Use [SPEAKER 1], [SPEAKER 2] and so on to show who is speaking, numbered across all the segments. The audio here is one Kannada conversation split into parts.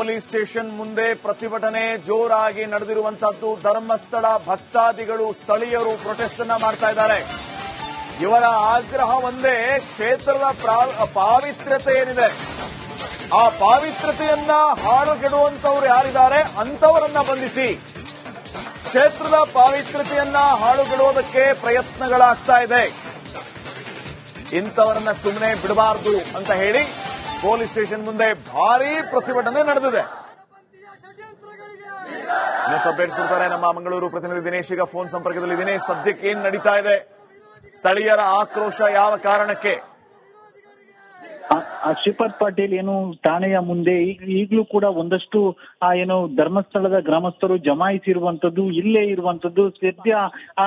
[SPEAKER 1] ಪೊಲೀಸ್ ಸ್ಟೇಷನ್ ಮುಂದೆ ಪ್ರತಿಭಟನೆ ಜೋರಾಗಿ ನಡೆದಿರುವಂತಹದ್ದು ಧರ್ಮಸ್ಥಳ ಭಕ್ತಾದಿಗಳು ಸ್ಥಳೀಯರು ಪ್ರೊಟೆಸ್ಟ್ ಅನ್ನ ಮಾಡ್ತಾ ಇದ್ದಾರೆ. ಇವರ ಆಗ್ರಹ ಒಂದೇ ಕ್ಷೇತ್ರದ ಪಾವಿತ್ರ್ಯತೆ ಏನಿದೆ ಆ ಪಾವಿತ್ರ್ಯತೆಯನ್ನ ಹಾಳುಗೆಡುವಂತವ್ರು ಯಾರಿದ್ದಾರೆ ಅಂತವರನ್ನ ಬಂಧಿಸಿ. ಕ್ಷೇತ್ರದ ಪಾವಿತ್ರ್ಯತೆಯನ್ನ ಹಾಳುಗೆಡುವುದಕ್ಕೆ ಪ್ರಯತ್ನಗಳಾಗ್ತಾ ಇದೆ. ಇಂಥವರನ್ನ ಸುಮ್ಮನೆ ಬಿಡಬಾರದು ಅಂತ ಹೇಳಿ ಪೊಲೀಸ್ ಸ್ಟೇಷನ್ ಮುಂದೆ ಭಾರೀ ಪ್ರತಿಭಟನೆ ನಡೆದಿದೆ. ಇನ್ನಷ್ಟು ಅಪ್ಡೇಟ್ಸ್ ಕೊಡ್ತಾರೆ ನಮ್ಮ ಮಂಗಳೂರು ಪ್ರತಿನಿಧಿ ದಿನೇಶ್. ಈಗ ಫೋನ್ ಸಂಪರ್ಕದಲ್ಲಿ ದಿನೇಶ್ ಸದ್ಯಕ್ಕೆ ಏನ್ ನಡೀತಾ ಇದೆ? ಸ್ಥಳೀಯರ ಆಕ್ರೋಶ ಯಾವ ಕಾರಣಕ್ಕೆ?
[SPEAKER 2] ಶ್ರೀಪಾದ್ ಪಾಟೀಲ್ ಏನು ಠಾಣೆಯ ಮುಂದೆ ಈಗ ಈಗಲೂ ಕೂಡ ಒಂದಷ್ಟು, ಆ, ಏನು ಧರ್ಮಸ್ಥಳದ ಗ್ರಾಮಸ್ಥರು ಜಮಾಯಿಸಿರುವಂತದ್ದು ಇಲ್ಲೇ ಇರುವಂತದ್ದು ಸದ್ಯ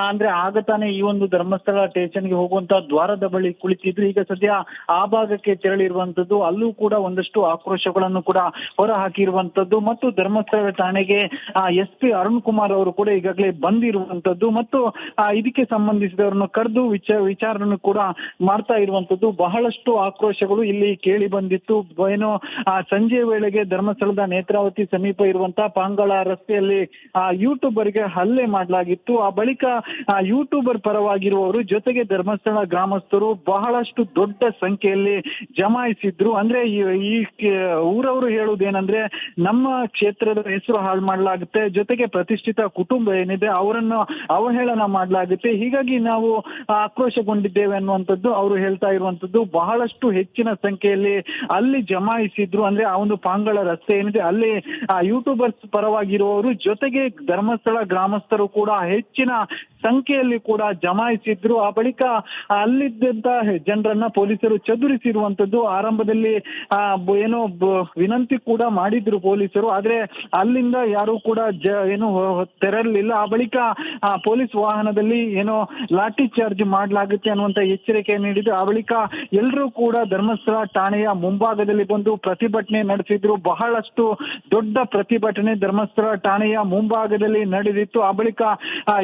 [SPEAKER 2] ಅಂದ್ರೆ ಆಗ ತಾನೇ ಈ ಒಂದು ಧರ್ಮಸ್ಥಳ ಸ್ಟೇಷನ್ಗೆ ಹೋಗುವಂತ ದ್ವಾರದ ಬಳಿ ಕುಳಿತಿದ್ರು. ಈಗ ಸದ್ಯ ಆ ಭಾಗಕ್ಕೆ ತೆರಳಿರುವಂತದ್ದು ಅಲ್ಲೂ ಕೂಡ ಒಂದಷ್ಟು ಆಕ್ರೋಶಗಳನ್ನು ಕೂಡ ಹೊರ ಹಾಕಿರುವಂತದ್ದು ಮತ್ತು ಧರ್ಮಸ್ಥಳ ಠಾಣೆಗೆ ಎಸ್ ಪಿ ಅರುಣ್ ಕುಮಾರ್ ಅವರು ಕೂಡ ಈಗಾಗಲೇ ಬಂದಿರುವಂತದ್ದು ಮತ್ತು ಇದಕ್ಕೆ ಸಂಬಂಧಿಸಿದವರನ್ನು ಕರೆದು ವಿಚಾರ, ವಿಚಾರಣೆ ಕೂಡ ಮಾಡ್ತಾ ಇರುವಂತದ್ದು ಬಹಳಷ್ಟು ಆಕ್ರೋಶಗಳು ಇಲ್ಲಿ ಕೇಳಿ ಬಂದಿತ್ತು. ಏನು ಸಂಜೆ ವೇಳೆಗೆ ಧರ್ಮಸ್ಥಳದ ನೇತ್ರಾವತಿ ಸಮೀಪ ಇರುವಂತಹ ಪಾಂಗಳ ರಸ್ತೆಯಲ್ಲಿ, ಆ, ಯೂಟ್ಯೂಬರ್ಗೆ ಹಲ್ಲೆ ಮಾಡಲಾಗಿತ್ತು. ಆ ಬಳಿಕ ಯೂಟ್ಯೂಬರ್ ಪರವಾಗಿರುವವರು ಜೊತೆಗೆ ಧರ್ಮಸ್ಥಳ ಗ್ರಾಮಸ್ಥರು ಬಹಳಷ್ಟು ದೊಡ್ಡ ಸಂಖ್ಯೆಯಲ್ಲಿ ಜಮಾಯಿಸಿದ್ರು. ಅಂದ್ರೆ, ಈ- ಊರವರು ಹೇಳುವುದೇನಂದ್ರೆ, ನಮ್ಮ ಕ್ಷೇತ್ರದ ಹೆಸರು ಹಾಳು ಮಾಡಲಾಗುತ್ತೆ. ಜೊತೆಗೆ ಪ್ರತಿಷ್ಠಿತ ಕುಟುಂಬ ಏನಿದೆ, ಅವರನ್ನು ಅವಹೇಳನ ಮಾಡಲಾಗುತ್ತೆ. ಹೀಗಾಗಿ ನಾವು ಆಕ್ರೋಶಗೊಂಡಿದ್ದೇವೆ ಅನ್ನುವಂಥದ್ದು ಅವರು ಹೇಳ್ತಾ ಇರುವಂತದ್ದು ಬಹಳಷ್ಟು ಹೆಚ್ಚಿನ ಸಂಖ್ಯೆಯಲ್ಲಿ ಅಲ್ಲಿ ಜಮಾಯಿಸಿದ್ರು ಅಂದ್ರೆ ಆ ಒಂದು ಪಾಂಗಳ ರಸ್ತೆ ಏನಿದೆ, ಅಲ್ಲಿ ಯೂಟ್ಯೂಬರ್ಸ್ ಪರವಾಗಿರುವವರು ಜೊತೆಗೆ ಧರ್ಮಸ್ಥಳ ಗ್ರಾಮಸ್ಥರು ಕೂಡ ಹೆಚ್ಚಿನ ಸಂಖ್ಯೆಯಲ್ಲಿ ಕೂಡ ಜಮಾಯಿಸಿದ್ರು. ಆ ಬಳಿಕ ಅಲ್ಲಿದ್ದಂತ ಜನರನ್ನ ಪೊಲೀಸರು ಚದುರಿಸಿರುವಂತದ್ದು. ಆರಂಭದಲ್ಲಿ ಏನು ವಿನಂತಿ ಕೂಡ ಮಾಡಿದ್ರು ಪೊಲೀಸರು. ಆದ್ರೆ ಅಲ್ಲಿಂದ ಯಾರು ಕೂಡ ಏನು ತೆರಳಲಿಲ್ಲ. ಆ ಬಳಿಕ ಪೊಲೀಸ್ ವಾಹನದಲ್ಲಿ ಏನೋ ಲಾಠಿ ಚಾರ್ಜ್ ಮಾಡಲಾಗುತ್ತೆ ಅನ್ನುವಂತ ಎಚ್ಚರಿಕೆ ನೀಡಿದ್ರು. ಆ ಬಳಿಕ ಎಲ್ಲರೂ ಕೂಡ ಧರ್ಮಸ್ಥಳ ಠಾಣೆಯ ಮುಂಭಾಗದಲ್ಲಿ ಬಂದು ಪ್ರತಿಭಟನೆ ನಡೆಸಿದ್ರು. ಬಹಳಷ್ಟು ದೊಡ್ಡ ಪ್ರತಿಭಟನೆ ಧರ್ಮಸ್ಥಳ ಠಾಣೆಯ ಮುಂಭಾಗದಲ್ಲಿ ನಡೆದಿತ್ತು. ಆ ಬಳಿಕ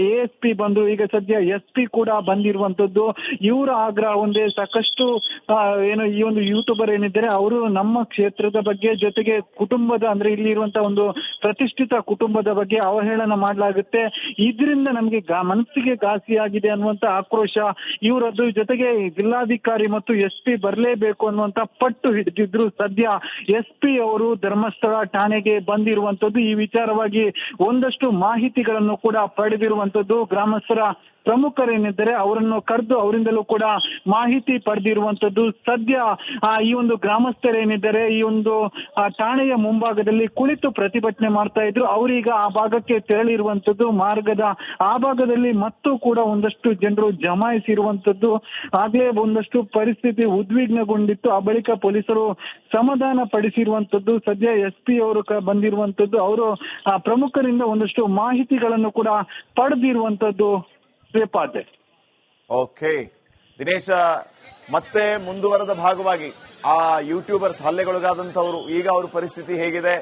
[SPEAKER 2] ಎಎಸ್ ಎಸ್ ಪಿ ಬಂದು, ಈಗ ಸದ್ಯ ಎಸ್ ಪಿ ಕೂಡ ಬಂದಿರುವಂತದ್ದು ಇವರ ಆಗ್ರಹ ಒಂದೇ ಸಾಕಷ್ಟು ಏನು, ಈ ಒಂದು ಯೂಟ್ಯೂಬರ್ ಏನಿದ್ದಾರೆ, ಅವರು ನಮ್ಮ ಕ್ಷೇತ್ರದ ಬಗ್ಗೆ ಜೊತೆಗೆ ಕುಟುಂಬದ, ಅಂದ್ರೆ ಇಲ್ಲಿ ಇರುವಂತಹ ಒಂದು ಪ್ರತಿಷ್ಠಿತ ಕುಟುಂಬದ ಬಗ್ಗೆ ಅವಹೇಳನ ಮಾಡಲಾಗುತ್ತೆ. ಇದರಿಂದ ನಮಗೆ ಮನಸ್ಸಿಗೆ ಘಾಸಿಯಾಗಿದೆ ಅನ್ನುವಂತ ಆಕ್ರೋಶ ಇವರದ್ದು. ಜೊತೆಗೆ ಜಿಲ್ಲಾಧಿಕಾರಿ ಮತ್ತು ಎಸ್ ಪಿ ಬರಲೇಬೇಕು ಅನ್ನುವಂತ ಪಟ್ಟು ಹಿಡಿದಿದ್ರು. ಸದ್ಯ ಎಸ್ ಪಿ ಅವರು ಧರ್ಮಸ್ಥಳ ಠಾಣೆಗೆ ಬಂದಿರುವಂತದ್ದು ಈ ವಿಚಾರವಾಗಿ ಒಂದಷ್ಟು ಮಾಹಿತಿಗಳನ್ನು ಕೂಡ ಪಡೆದಿರುವಂತದ್ದು ಗ್ರಾಮಸ್ಥರ ಪ್ರಮುಖರೇನಿದ್ದಾರೆ ಅವರನ್ನು ಕರೆದು ಅವರಿಂದಲೂ ಕೂಡ ಮಾಹಿತಿ ಪಡೆದಿರುವಂತದ್ದು ಸದ್ಯ ಈ ಒಂದು ಗ್ರಾಮಸ್ಥರೇನಿದ್ದಾರೆ ಈ ಒಂದು ಠಾಣೆಯ ಮುಂಭಾಗದಲ್ಲಿ ಕುಳಿತು ಪ್ರತಿಭಟನೆ ಮಾಡ್ತಾ ಇದ್ರು. ಅವರೀಗ ಆ ಭಾಗಕ್ಕೆ ತೆರಳಿರುವಂತದ್ದು ಮಾರ್ಗದ ಆ ಭಾಗದಲ್ಲಿ ಮತ್ತೂ ಕೂಡ ಒಂದಷ್ಟು ಜನರು ಜಮಾಯಿಸಿರುವಂತದ್ದು ಆಗ್ಲೇ ಒಂದಷ್ಟು ಪರಿಸ್ಥಿತಿ ಉದ್ವಿಗ್ನಗೊಂಡಿತ್ತು. ಆ ಬಳಿಕ ಪೊಲೀಸರು ಸಮಾಧಾನ ಪಡಿಸಿರುವಂತದ್ದು ಸದ್ಯ ಎಸ್ ಪಿ ಅವರು ಬಂದಿರುವಂತದ್ದು ಅವರು ಪ್ರಮುಖರಿಂದ ಒಂದಷ್ಟು ಮಾಹಿತಿಗಳನ್ನು ಕೂಡ ಪಡೆದಿರುವಂತದ್ದು ಶ್ರೀಪಾದ್
[SPEAKER 1] ಓಕೆ. ದಿನೇಶ, ಮತ್ತೆ ಮುಂದುವರೆದ ಭಾಗವಾಗಿ ಆ ಯೂಟ್ಯೂಬರ್ಸ್ ಹಲ್ಲೆಗೊಳಗಾದಂತವರು ಈಗ ಅವ್ರ ಪರಿಸ್ಥಿತಿ ಹೇಗಿದೆ?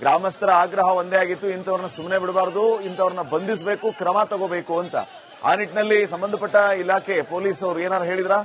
[SPEAKER 1] ಗ್ರಾಮಸ್ಥರ ಆಗ್ರಹ ಒಂದೇ ಆಗಿತ್ತು, ಇಂಥವ್ರನ್ನ ಸುಮ್ಮನೆ ಬಿಡಬಾರದು, ಇಂಥವ್ರನ್ನ ಬಂಧಿಸಬೇಕು, ಕ್ರಮ ತಗೋಬೇಕು ಅಂತ. ಆ ನಿಟ್ಟಿನಲ್ಲಿ ಸಂಬಂಧಪಟ್ಟ ಇಲಾಖೆ, ಪೊಲೀಸ್ ಅವರು ಏನಾರು ಹೇಳಿದ್ರಾ?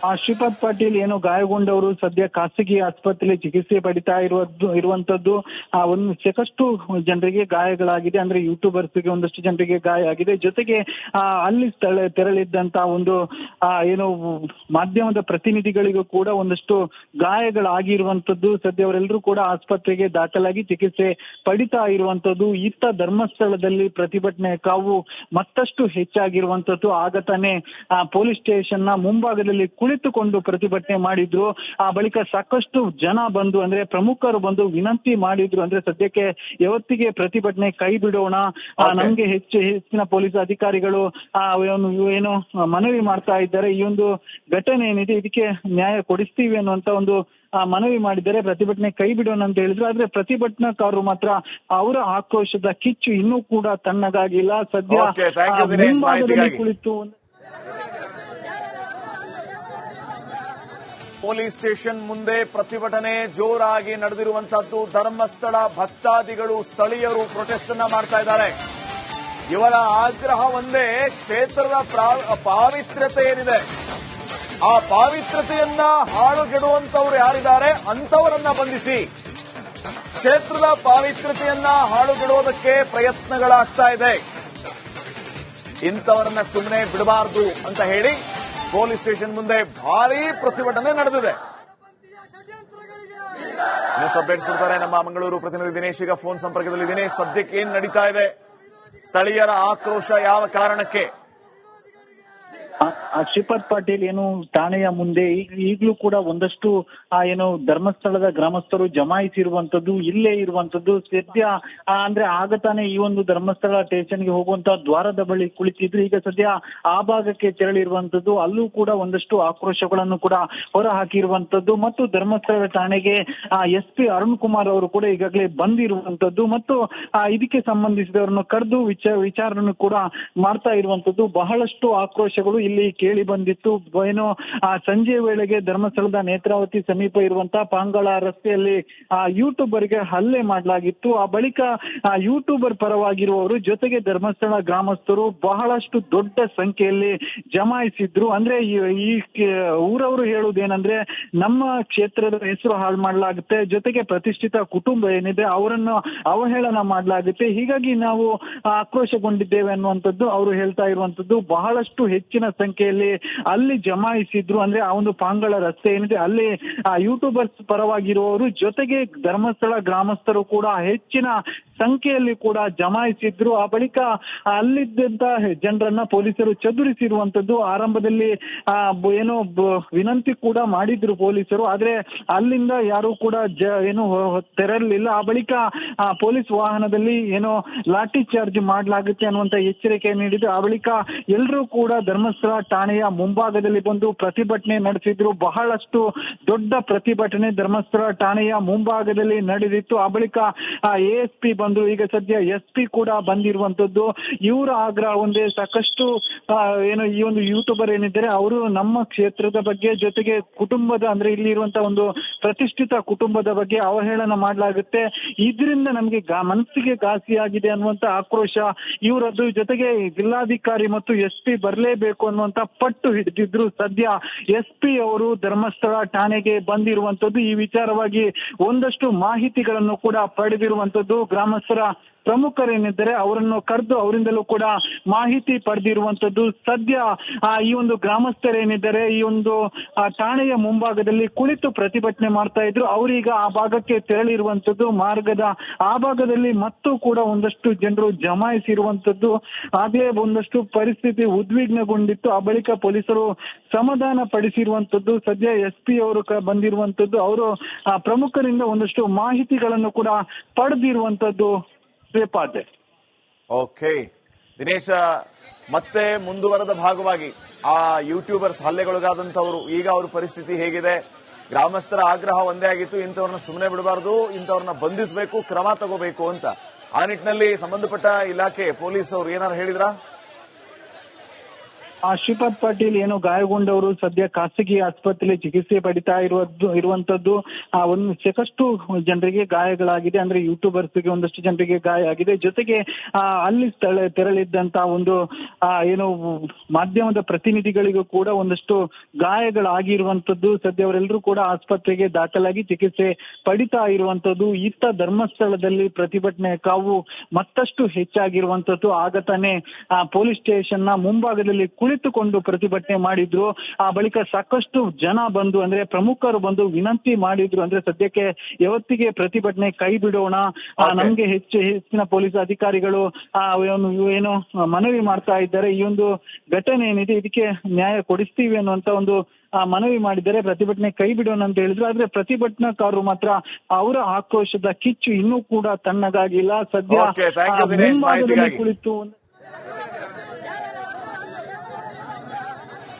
[SPEAKER 2] ಶ್ರೀಪಾದ್ ಪಾಟೀಲ್ ಏನು ಗಾಯಗೊಂಡವರು ಸದ್ಯ ಖಾಸಗಿ ಆಸ್ಪತ್ರೆಯಲ್ಲಿ ಚಿಕಿತ್ಸೆ ಪಡಿತಾ ಇರುವುದು ಇರುವಂತದ್ದು, ಆ ಒಂದು ಸಾಕಷ್ಟು ಜನರಿಗೆ ಗಾಯಗಳಾಗಿದೆ. ಅಂದ್ರೆ ಯೂಟ್ಯೂಬರ್ಸ್ಗೆ ಒಂದಷ್ಟು ಜನರಿಗೆ ಗಾಯ ಆಗಿದೆ. ಜೊತೆಗೆ, ಆ, ಅಲ್ಲಿ ಸ್ಥಳ ತೆರಳಿದ್ದಂತ ಒಂದು, ಆ, ಏನು ಮಾಧ್ಯಮದ ಪ್ರತಿನಿಧಿಗಳಿಗೂ ಕೂಡ ಒಂದಷ್ಟು ಗಾಯಗಳಾಗಿರುವಂತದ್ದು, ಸದ್ಯ ಅವರೆಲ್ಲರೂ ಕೂಡ ಆಸ್ಪತ್ರೆಗೆ ದಾಖಲಾಗಿ ಚಿಕಿತ್ಸೆ ಪಡಿತಾ ಇರುವಂತದ್ದು ಇತ್ತ ಧರ್ಮಸ್ಥಳದಲ್ಲಿ ಪ್ರತಿಭಟನೆ ಕಾವು ಮತ್ತಷ್ಟು ಹೆಚ್ಚಾಗಿರುವಂತದ್ದು. ಆಗ ತಾನೇ, ಆ, ಪೊಲೀಸ್ ಸ್ಟೇಷನ್ನ ಮುಂಭಾಗದಲ್ಲಿ ಕುಳಿತುಕೊಂಡು ಪ್ರತಿಭಟನೆ ಮಾಡಿದ್ರು. ಆ ಬಳಿಕ ಸಾಕಷ್ಟು ಜನ ಬಂದು ಅಂದ್ರೆ ಪ್ರಮುಖರು ಬಂದು ವಿನಂತಿ ಮಾಡಿದ್ರು ಅಂದ್ರೆ ಸದ್ಯಕ್ಕೆ ಯಾವತ್ತಿಗೆ ಪ್ರತಿಭಟನೆ ಕೈ ಬಿಡೋಣ. ನಮ್ಗೆ ಹೆಚ್ಚು ಹೆಚ್ಚಿನ ಪೊಲೀಸ್ ಅಧಿಕಾರಿಗಳು ಆ ಏನು ಮನವಿ ಮಾಡ್ತಾ ಇದ್ದಾರೆ. ಈ ಒಂದು ಘಟನೆ ಏನಿದೆ ಇದಕ್ಕೆ ನ್ಯಾಯ ಕೊಡಿಸ್ತೀವಿ ಅನ್ನುವಂತ ಒಂದು ಆ, ಮನವಿ ಮಾಡಿದ್ದಾರೆ. ಪ್ರತಿಭಟನೆ ಕೈ ಬಿಡೋಣ ಅಂತ ಹೇಳಿದ್ರು. ಆದ್ರೆ ಪ್ರತಿಭಟನಾಕಾರರು ಮಾತ್ರ ಅವರ ಆಕ್ರೋಶದ ಕಿಚ್ಚು ಇನ್ನೂ ಕೂಡ ತಣ್ಣಗಾಗಿಲ್ಲ. ಸದ್ಯ. ಕುಳಿತು
[SPEAKER 1] ಪೊಲೀಸ್ ಸ್ಟೇಷನ್ ಮುಂದೆ ಪ್ರತಿಭಟನೆ ಜೋರಾಗಿ ನಡೆದಿರುವಂತಹದ್ದು ಧರ್ಮಸ್ಥಳ ಭಕ್ತಾದಿಗಳು ಸ್ಥಳೀಯರು ಪ್ರೊಟೆಸ್ಟ್ ಅನ್ನ ಮಾಡ್ತಾ ಇದ್ದಾರೆ. ಇವರ ಆಗ್ರಹ ಒಂದೇ ಕ್ಷೇತ್ರದ ಪಾವಿತ್ರ್ಯತೆ ಏನಿದೆ? ಆ ಪಾವಿತ್ರತೆಯನ್ನ ಹಾಳುಗೆಡುವಂತವ್ರು ಯಾರಿದ್ದಾರೆ ಅಂತವರನ್ನ ಬಂಧಿಸಿ. ಕ್ಷೇತ್ರದ ಪಾವಿತ್ರತೆಯನ್ನ ಹಾಳುಗೆಡುವುದಕ್ಕೆ ಪ್ರಯತ್ನಗಳಾಗ್ತಾ ಇದೆ. ಇಂಥವರನ್ನ ಸುಮ್ಮನೆ ಬಿಡಬಾರದು ಅಂತ ಹೇಳಿ ಪೊಲೀಸ್ ಸ್ಟೇಷನ್ ಮುಂದೆ ಭಾರೀ ಪ್ರತಿಭಟನೆ ನಡೆದಿದೆ. ಇನ್ನಷ್ಟು ಅಪ್ಡೇಟ್ಸ್ ಕೊಡ್ತಾರೆ. ನಮ್ಮ ಮಂಗಳೂರು ಪ್ರತಿನಿಧಿ ದಿನೇಶ್ ಈಗ ಫೋನ್ ಸಂಪರ್ಕದಲ್ಲಿ ದಿನೇಶ್ ಸದ್ಯಕ್ಕೆ ಏನ್ ನಡೀತಾ ಇದೆ? ಸ್ಥಳೀಯರ ಆಕ್ರೋಶ ಯಾವ ಕಾರಣಕ್ಕೆ?
[SPEAKER 2] ಶ್ರೀಪಾದ್ ಪಾಟೀಲ್ ಏನು ಠಾಣೆಯ ಮುಂದೆ ಈಗಲೂ ಕೂಡ ಒಂದಷ್ಟು ಆ ಏನು ಧರ್ಮಸ್ಥಳದ ಗ್ರಾಮಸ್ಥರು ಜಮಾಯಿಸಿರುವಂತದ್ದು ಇಲ್ಲೇ ಇರುವಂತದ್ದು ಸದ್ಯ ಅಂದ್ರೆ ಆಗ ತಾನೇ ಈ ಒಂದು ಧರ್ಮಸ್ಥಳ ಸ್ಟೇಷನ್ಗೆ ಹೋಗುವಂತ ದ್ವಾರದ ಬಳಿ ಕುಳಿತಿದ್ರು. ಈಗ ಸದ್ಯ ಆ ಭಾಗಕ್ಕೆ ತೆರಳಿರುವಂತದ್ದು ಅಲ್ಲೂ ಕೂಡ ಒಂದಷ್ಟು ಆಕ್ರೋಶಗಳನ್ನು ಕೂಡ ಹೊರ ಹಾಕಿರುವಂತದ್ದು ಮತ್ತು ಧರ್ಮಸ್ಥಳ ಠಾಣೆಗೆ ಎಸ್ ಪಿ ಅರುಣ್ ಕುಮಾರ್ ಅವರು ಕೂಡ ಈಗಾಗಲೇ ಬಂದಿರುವಂತದ್ದು ಮತ್ತು ಆ, ಇದಕ್ಕೆ ಸಂಬಂಧಿಸಿದವರನ್ನು ಕರೆದು ವಿಚಾರ ವಿಚಾರಣೆ ಕೂಡ ಮಾಡ್ತಾ ಇರುವಂತದ್ದು ಬಹಳಷ್ಟು ಆಕ್ರೋಶಗಳು ಇಲ್ಲಿ ಕೇಳಿ ಬಂದಿತ್ತು. ಏನು ಸಂಜೆ ವೇಳೆಗೆ ಧರ್ಮಸ್ಥಳದ ನೇತ್ರಾವತಿ ಸಮೀಪ ಇರುವಂತಹ ಪಾಂಗಳ ರಸ್ತೆಯಲ್ಲಿ, ಆ ಯೂಟ್ಯೂಬರ್ಗೆ ಹಲ್ಲೆ ಮಾಡಲಾಗಿತ್ತು. ಆ ಬಳಿಕ ಯೂಟ್ಯೂಬರ್ ಪರವಾಗಿರುವವರು ಜೊತೆಗೆ ಧರ್ಮಸ್ಥಳ ಗ್ರಾಮಸ್ಥರು ಬಹಳಷ್ಟು ದೊಡ್ಡ ಸಂಖ್ಯೆಯಲ್ಲಿ ಜಮಾಯಿಸಿದ್ರು. ಅಂದ್ರೆ, ಈ- ಊರವರು ಹೇಳುವುದೇನಂದ್ರೆ, ನಮ್ಮ ಕ್ಷೇತ್ರದ ಹೆಸರು ಹಾಳು ಮಾಡಲಾಗುತ್ತೆ. ಜೊತೆಗೆ ಪ್ರತಿಷ್ಠಿತ ಕುಟುಂಬ ಏನಿದೆ, ಅವರನ್ನು ಅವಹೇಳನ ಮಾಡಲಾಗುತ್ತೆ. ಹೀಗಾಗಿ ನಾವು ಆಕ್ರೋಶಗೊಂಡಿದ್ದೇವೆ ಅನ್ನುವಂಥದ್ದು ಅವರು ಹೇಳ್ತಾ ಇರುವಂತದ್ದು ಬಹಳಷ್ಟು ಹೆಚ್ಚಿನ ಸಂಖ್ಯೆಯಲ್ಲಿ ಅಲ್ಲಿ ಜಮಾಯಿಸಿದ್ರು ಅಂದ್ರೆ ಆ ಒಂದು ಪಾಂಗಳ ರಸ್ತೆ ಏನಿದೆ, ಅಲ್ಲಿ ಯೂಟ್ಯೂಬರ್ಸ್ ಪರವಾಗಿರುವವರು ಜೊತೆಗೆ ಧರ್ಮಸ್ಥಳ ಗ್ರಾಮಸ್ಥರು ಕೂಡ ಹೆಚ್ಚಿನ ಸಂಖ್ಯೆಯಲ್ಲಿ ಕೂಡ ಜಮಾಯಿಸಿದ್ರು. ಆ ಬಳಿಕ ಅಲ್ಲಿದ್ದಂತ ಜನರನ್ನ ಪೊಲೀಸರು ಚದುರಿಸಿರುವಂತದ್ದು ಆರಂಭದಲ್ಲಿ ಏನು ವಿನಂತಿ ಕೂಡ ಮಾಡಿದ್ರು ಪೊಲೀಸರು. ಆದ್ರೆ ಅಲ್ಲಿಂದ ಯಾರು ಕೂಡ ಏನು ತೆರಲಿಲ್ಲ ಆ ಬಳಿಕ ಪೊಲೀಸ್ ವಾಹನದಲ್ಲಿ ಏನೋ ಲಾಠಿ ಚಾರ್ಜ್ ಮಾಡಲಾಗುತ್ತೆ ಅನ್ನುವಂತ ಎಚ್ಚರಿಕೆ ನೀಡಿದ್ರು. ಆ ಬಳಿಕ ಎಲ್ಲರೂ ಕೂಡ ಧರ್ಮಸ್ಥಳ ಠಾಣೆಯ ಮುಂಭಾಗದಲ್ಲಿ ಬಂದು ಪ್ರತಿಭಟನೆ ನಡೆಸಿದ್ರು. ಬಹಳಷ್ಟು ದೊಡ್ಡ ಪ್ರತಿಭಟನೆ ಧರ್ಮಸ್ಥಳ ಠಾಣೆಯ ಮುಂಭಾಗದಲ್ಲಿ ನಡೆದಿತ್ತು. ಆ ಬಳಿಕ ಎಎಸ್ಪಿ ಎಸ್ ಬಂದು ಈಗ ಸದ್ಯ ಎಸ್ ಪಿ ಕೂಡ ಬಂದಿರುವಂತದ್ದು ಇವರ ಆಗ್ರಹ ಒಂದೇ ಸಾಕಷ್ಟು ಏನು ಈ ಒಂದು ಯೂಟ್ಯೂಬರ್ ಏನಿದ್ದಾರೆ, ಅವರು ನಮ್ಮ ಕ್ಷೇತ್ರದ ಬಗ್ಗೆ ಜೊತೆಗೆ ಕುಟುಂಬದ ಅಂದ್ರೆ ಇಲ್ಲಿ ಇರುವಂತಹ ಒಂದು ಪ್ರತಿಷ್ಠಿತ ಕುಟುಂಬದ ಬಗ್ಗೆ ಅವಹೇಳನ ಮಾಡಲಾಗುತ್ತೆ. ಇದರಿಂದ ನಮಗೆ ಮನಸ್ಸಿಗೆ ಘಾಸಿಯಾಗಿದೆ ಅನ್ನುವಂತ ಆಕ್ರೋಶ, ಇವರದ್ದು ಜೊತೆಗೆ ಜಿಲ್ಲಾಧಿಕಾರಿ ಮತ್ತು ಎಸ್ ಪಿ ಬರಲೇಬೇಕು ಅನ್ನುವಂತ ಪಟ್ಟು ಹಿಡಿದಿದ್ರು ಸದ್ಯ ಎಸ್ ಪಿ ಅವರು ಧರ್ಮಸ್ಥಳ ಠಾಣೆಗೆ ಬಂದಿರುವಂತದ್ದು ಈ ವಿಚಾರವಾಗಿ ಒಂದಷ್ಟು ಮಾಹಿತಿಗಳನ್ನು ಕೂಡ ಪಡೆದಿರುವಂತದ್ದು ಗ್ರಾಮಸ್ಥರ ಪ್ರಮುಖರೇನಿದ್ದಾರೆ ಅವರನ್ನು ಕರೆದು ಅವರಿಂದಲೂ ಕೂಡ ಮಾಹಿತಿ ಪಡೆದಿರುವಂತದ್ದು ಸದ್ಯ ಈ ಒಂದು ಗ್ರಾಮಸ್ಥರೇನಿದ್ದಾರೆ ಈ ಒಂದು ಠಾಣೆಯ ಮುಂಭಾಗದಲ್ಲಿ ಕುಳಿತು ಪ್ರತಿಭಟನೆ ಮಾಡ್ತಾ ಇದ್ರು. ಅವರೀಗ ಆ ಭಾಗಕ್ಕೆ ತೆರಳಿರುವಂತದ್ದು ಮಾರ್ಗದ ಆ ಭಾಗದಲ್ಲಿ ಮತ್ತೂ ಕೂಡ ಒಂದಷ್ಟು ಜನರು ಜಮಾಯಿಸಿರುವಂತದ್ದು ಆಗ್ಲೇ ಒಂದಷ್ಟು ಪರಿಸ್ಥಿತಿ ಉದ್ವಿಗ್ನಗೊಂಡಿತ್ತು. ಆ ಬಳಿಕ ಪೊಲೀಸರು ಸಮಾಧಾನ ಪಡಿಸಿರುವಂತದ್ದು ಸದ್ಯ ಎಸ್ ಪಿ ಅವರು ಬಂದಿರುವಂತದ್ದು ಅವರು ಪ್ರಮುಖರಿಂದ ಒಂದಷ್ಟು ಮಾಹಿತಿಗಳನ್ನು ಕೂಡ ಪಡೆದಿರುವಂತದ್ದು ಶ್ರೀಪಾದ್
[SPEAKER 1] ಓಕೆ ದಿನೇಶ, ಮತ್ತೆ ಮುಂದುವರೆದ ಭಾಗವಾಗಿ ಆ ಯೂಟ್ಯೂಬರ್ಸ್ ಹಲ್ಲೆಗೊಳಗಾದಂತವರು ಈಗ ಅವ್ರ ಪರಿಸ್ಥಿತಿ ಹೇಗಿದೆ? ಗ್ರಾಮಸ್ಥರ ಆಗ್ರಹ ಒಂದೇ ಆಗಿತ್ತು, ಇಂಥವ್ರನ್ನ ಸುಮ್ಮನೆ ಬಿಡಬಾರ್ದು, ಇಂಥವ್ರನ್ನ ಬಂಧಿಸಬೇಕು, ಕ್ರಮ ತಗೋಬೇಕು ಅಂತ. ಆ ನಿಟ್ಟಿನಲ್ಲಿ ಸಂಬಂಧಪಟ್ಟ ಇಲಾಖೆ, ಪೊಲೀಸ್ ಅವರು ಏನಾರು ಹೇಳಿದ್ರಾ?
[SPEAKER 2] ಆ ಶ್ರೀಪಾದ್ ಪಾಟೀಲ್ ಏನು ಗಾಯಗೊಂಡವರು ಸದ್ಯ ಖಾಸಗಿ ಆಸ್ಪತ್ರೆಯಲ್ಲಿ ಚಿಕಿತ್ಸೆ ಪಡಿತಾ ಇರುವುದು ಇರುವಂತದ್ದು, ಆ ಒಂದು ಸಾಕಷ್ಟು ಜನರಿಗೆ ಗಾಯಗಳಾಗಿದೆ. ಅಂದ್ರೆ ಯೂಟ್ಯೂಬರ್ಸ್ಗೆ ಒಂದಷ್ಟು ಜನರಿಗೆ ಗಾಯ ಆಗಿದೆ. ಜೊತೆಗೆ ಅಲ್ಲಿ ಸ್ಥಳ ತೆರಳಿದ್ದಂತ ಒಂದು ಏನು ಮಾಧ್ಯಮದ ಪ್ರತಿನಿಧಿಗಳಿಗೂ ಕೂಡ ಒಂದಷ್ಟು ಗಾಯಗಳಾಗಿರುವಂತದ್ದು, ಸದ್ಯ ಅವರೆಲ್ಲರೂ ಕೂಡ ಆಸ್ಪತ್ರೆಗೆ ದಾಖಲಾಗಿ ಚಿಕಿತ್ಸೆ ಪಡಿತಾ ಇರುವಂತದ್ದು ಇತ್ತ ಧರ್ಮಸ್ಥಳದಲ್ಲಿ ಪ್ರತಿಭಟನೆ ಕಾವು ಮತ್ತಷ್ಟು ಹೆಚ್ಚಾಗಿರುವಂತದ್ದು. ಆಗ ತಾನೇ ಪೊಲೀಸ್ ಸ್ಟೇಷನ್ನ ಮುಂಭಾಗದಲ್ಲಿ ಕುಳಿತುಕೊಂಡು ಪ್ರತಿಭಟನೆ ಮಾಡಿದ್ರು. ಆ ಬಳಿಕ ಸಾಕಷ್ಟು ಜನ ಬಂದು ಅಂದ್ರೆ ಪ್ರಮುಖರು ಬಂದು ವಿನಂತಿ ಮಾಡಿದ್ರು ಅಂದ್ರೆ ಸದ್ಯಕ್ಕೆ ಯಾವತ್ತಿಗೆ ಪ್ರತಿಭಟನೆ ಕೈ ಬಿಡೋಣ. ನಮ್ಗೆ ಹೆಚ್ಚು ಹೆಚ್ಚಿನ ಪೊಲೀಸ್ ಅಧಿಕಾರಿಗಳು ಆ ಏನು ಮನವಿ ಮಾಡ್ತಾ ಇದ್ದಾರೆ. ಈ ಒಂದು ಘಟನೆ ಏನಿದೆ ಇದಕ್ಕೆ ನ್ಯಾಯ ಕೊಡಿಸ್ತೀವಿ ಅನ್ನುವಂತ ಒಂದು ಆ, ಮನವಿ ಮಾಡಿದ್ದಾರೆ. ಪ್ರತಿಭಟನೆ ಕೈ ಬಿಡೋಣ ಅಂತ ಹೇಳಿದ್ರು. ಆದ್ರೆ ಪ್ರತಿಭಟನಾಕಾರರು ಮಾತ್ರ ಅವರ ಆಕ್ರೋಶದ ಕಿಚ್ಚು ಇನ್ನೂ ಕೂಡ ತಣ್ಣಗಾಗಿಲ್ಲ. ಸದ್ಯ. ಕುಳಿತು